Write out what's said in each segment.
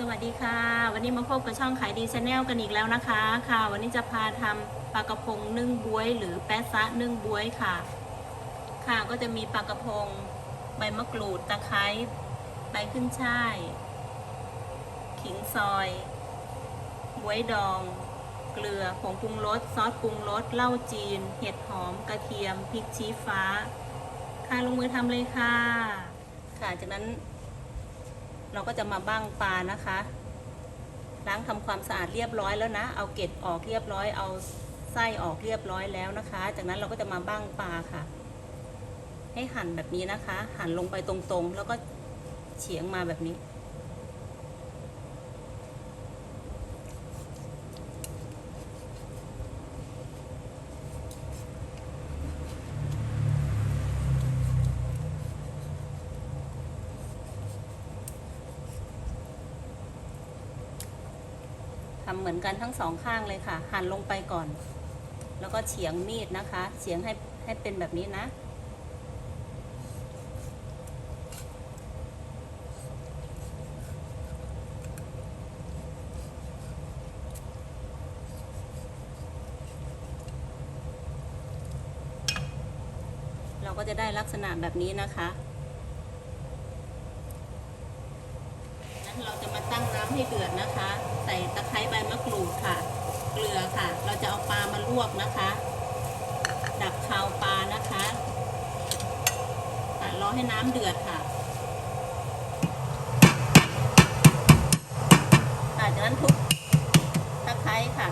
สวัสดีค่ะ วันนี้มาพบกับช่องขายดีชาแนลกันอีกแล้วนะคะ ค่ะ วันนี้จะพาทำปลากระพงนึ่งบวย หรือแป๊ะซะนึ่งบวยค่ะ ค่ะก็จะมีปลากระพง ใบมะกรูดตะไคร้ใบขึ้นช่าย ขิงซอยบวยดอง เกลือผงปรุงรสซอสปรุงรสเหล้าจีน เห็ดหอมกระเทียมพริกชี้ฟ้า ค่ะลงมือทำเลยค่ะ ค่ะจากนั้น เราก็จะมาบ้างปลานะคะ ล้างทำความสะอาดเรียบร้อยแล้วนะ เอาเกล็ดออกเรียบร้อย เอาไส้ออกเรียบร้อยแล้วนะคะ จากนั้นเราก็จะมาบ้างปลาค่ะ ให้หั่นแบบนี้นะคะ หั่นลงไปตรงๆ แล้วก็เฉียงมาแบบนี้ ทำเหมือนกันทั้งสองข้างเลยค่ะ หั่นลงไปก่อน แล้วก็เฉียงมีดนะคะ เฉียงให้ให้เป็นแบบนี้นะ เราก็จะได้ลักษณะแบบนี้นะคะนั้นเราจะมาตั้งน้ำให้เดือดนะคะ ใส่ตะไคร้ใบมะกรูดค่ะ เกลือค่ะ เราจะเอาปลามาลวกนะคะ ดับคาวปลานะคะค่ะรอให้น้ำเดือดค่ะค่ะจากนั้นทุบตะไคร้ค่ะ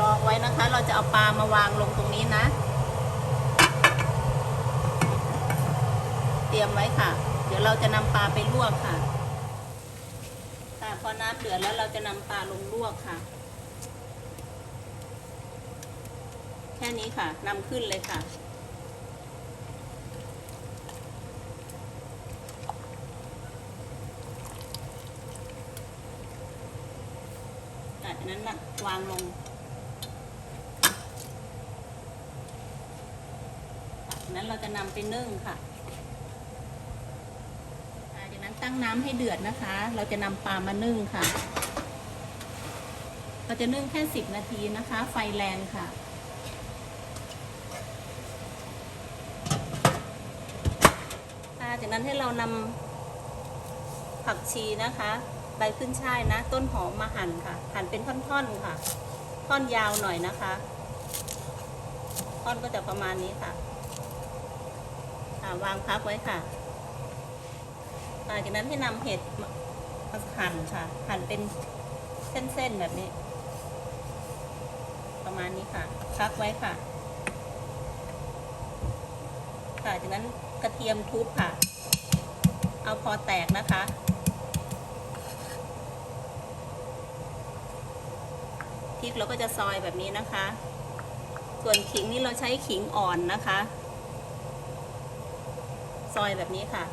รองไว้นะคะ เราจะเอาปลามาวางลงตรงนี้นะ เต รียมไว้ค่ะ เดี๋ยวเราจะนำปลาไปลวกค่ะค่ะพอน้ำเดือดแล้วเราจะนำปลาลงลวกค่ะ แค่นี้ค่ะนำขึ้นเลยค่ะจากนั้นนะวางลงจากนั้นเราจะนำไปนึ่งค่ะ ตั้งน้ำให้เดือดนะคะ เราจะนำปลามานึ่งค่ะ เราจะนึ่งแค่สิบนาทีนะคะ ไฟแรงค่ะจากนั้นให้เรานำผักชีนะคะ ใบขึ้นช่ายนะ ต้นหอมมาหั่นค่ะ หั่นเป็นท่อนๆค่ะ ท่อนยาวหน่อยนะคะ ท่อนก็จะประมาณนี้ค่ะวางพักไว้ค่ะ หลังจากนั้นให้นำเห็ดมาหั่นค่ะ หั่นเป็นเส้นๆแบบนี้ ประมาณนี้ค่ะ พักไว้ค่ะ ค่ะ จากนั้นกระเทียมทุบค่ะ เอาพอแตกนะคะพริกเราก็จะซอยแบบนี้นะคะ ส่วนขิงนี่เราใช้ขิงอ่อนนะคะ ซอยแบบนี้ค่ะ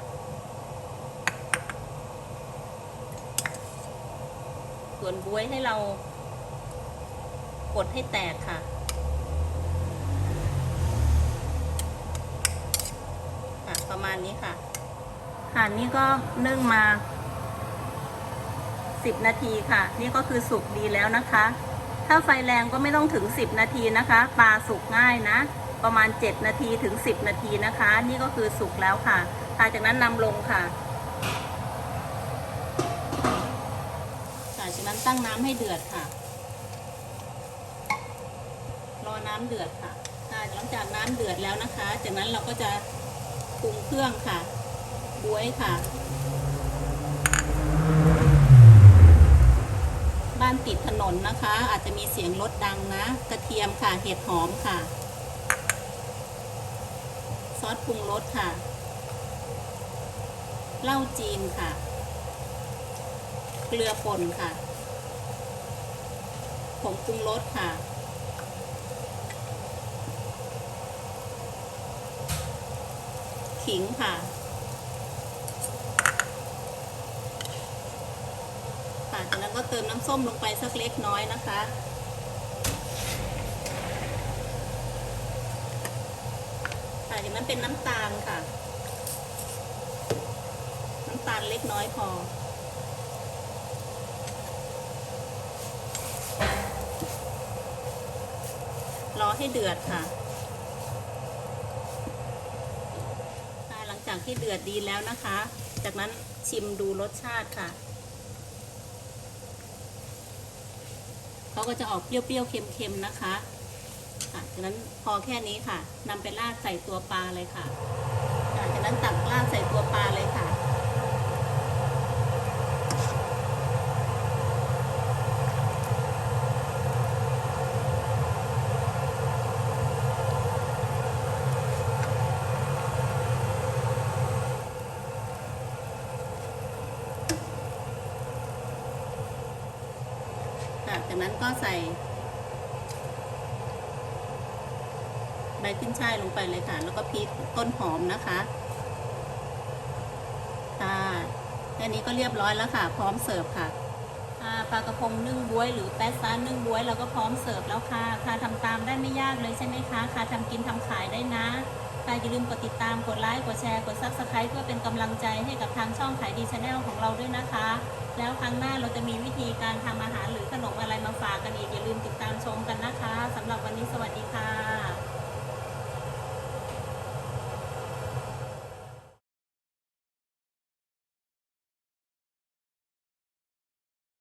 ส่วนบวยให้เรากดให้แตกค่ะ ประมาณนี้ค่ะค่ะนี่ก็นึ่งมา10นาทีค่ะ นี่ก็คือสุกดีแล้วนะคะ ถ้าไฟแรงก็ไม่ต้องถึง10นาทีนะคะปลาสุกง่ายนะ ประมาณ7นาทีถึง10นาทีนะคะ นี่ก็คือสุกแล้วค่ะหลังจากนั้นนำลงค่ะหลังจากนั้น ตั้งน้ำให้เดือดค่ะ รอน้ำเดือดค่ะหลังจากน้ำเดือดแล้วนะคะ จากนั้นเราก็จะปรุงเครื่องค่ะบวยค่ะ บ้านติดถนนนะคะ อาจจะมีเสียงรถดังนะ กระเทียมค่ะ เห็ดหอมค่ะ ซอสปรุงรสค่ะ เหล้าจีนค่ะ เกลือป่นค่ะ ผงปรุงรสค่ะ ขิงค่ะ ค่ะ จากนั้นก็เติมน้ำส้มลงไปสักเล็กน้อยนะคะค่ะจากนั้นนั้นเป็นน้ำตาลค่ะ น้ำตาลเล็กน้อยพอ รอให้เดือดค่ะ หลังจากที่เดือดดีแล้วนะคะ จากนั้นชิมดูรสชาติค่ะ เขาก็จะออกเปรี้ยวๆ เค็มๆ นะคะค่ะจากนั้นพอแค่นี้ค่ะนำไปราดใส่ตัวปลาเลยค่ะค่ะจากนั้นตักราดใส่ตัวปลาเลยค่ะ ค่ะ จากนั้นก็ใส่ ใบขึ้นช่ายลงไปเลยค่ะ แล้วก็พริกต้นหอมนะคะค่ะแค่นี้ก็เรียบร้อยแล้วค่ะ พร้อมเสิร์ฟค่ะค่ะปลากระพงนึ่งบวยหรือแป๊ะซ่านึ่งบวยเราก็พร้อมเสิร์ฟแล้วค่ะค่ะทำตามได้ไม่ยากเลยใช่ไหมคะค่ะทำกินทำขายได้นะ ค่ะอย่าลืมกดติดตามกดไลค์กดแชร์กดซับสไครต์เพื่อเป็นกำลังใจให้กับทางช่องขายดีชาแนลของเราด้วยนะคะ แล้วครั้งหน้าเราจะมีวิธีการทำอาหารหรือขนมอะไรมาฝากกันอีกอย่าลืมติดตามชมกันนะคะสำหรับวันนี้สวัสดี